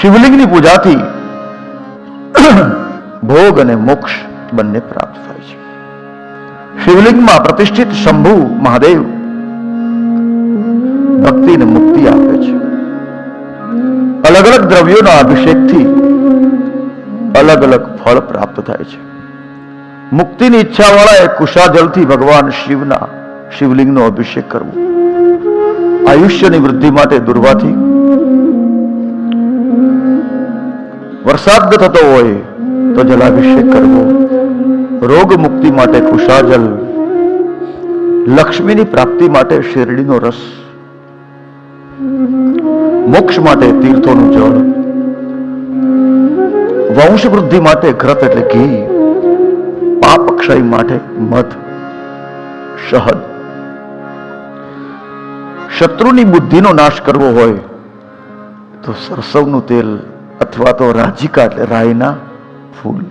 શિવલિંગની પૂજાથી ભોગ અને મોક્ષ બંને પ્રાપ્ત થાય છે. શિવલિંગમાં પ્રતિષ્ઠિત શંભુ મહાદેવ ભક્તિને મુક્તિ આપે છે. અલગ અલગ દ્રવ્યોના અભિષેકથી અલગ અલગ ફળ પ્રાપ્ત થાય છે. મુક્તિની ઈચ્છા વાળાએ કુશાજલથી ભગવાન શિવના શિવલિંગનો અભિષેક કરવો. આયુષ્યની વૃદ્ધિ માટે દુર્વાથી વરસાદ થતો હોય તો જલાભિષેક કરવો. રોગ મુક્તિ માટે કુશાજલ. લક્ષ્મીની પ્રાપ્તિ માટે શેરડીનો રસ. મોક્ષ માટે તીર્થોનું જળ. વંશ વૃદ્ધિ માટે ઘ્રત એટલે ઘી. પાપ ક્ષય માટે મધ. શહદ. શત્રુની બુદ્ધિનો નાશ કરવો હોય તો સરસવનું તેલ. અથવા તો રાજીકા એટલે રાયના ફૂલ.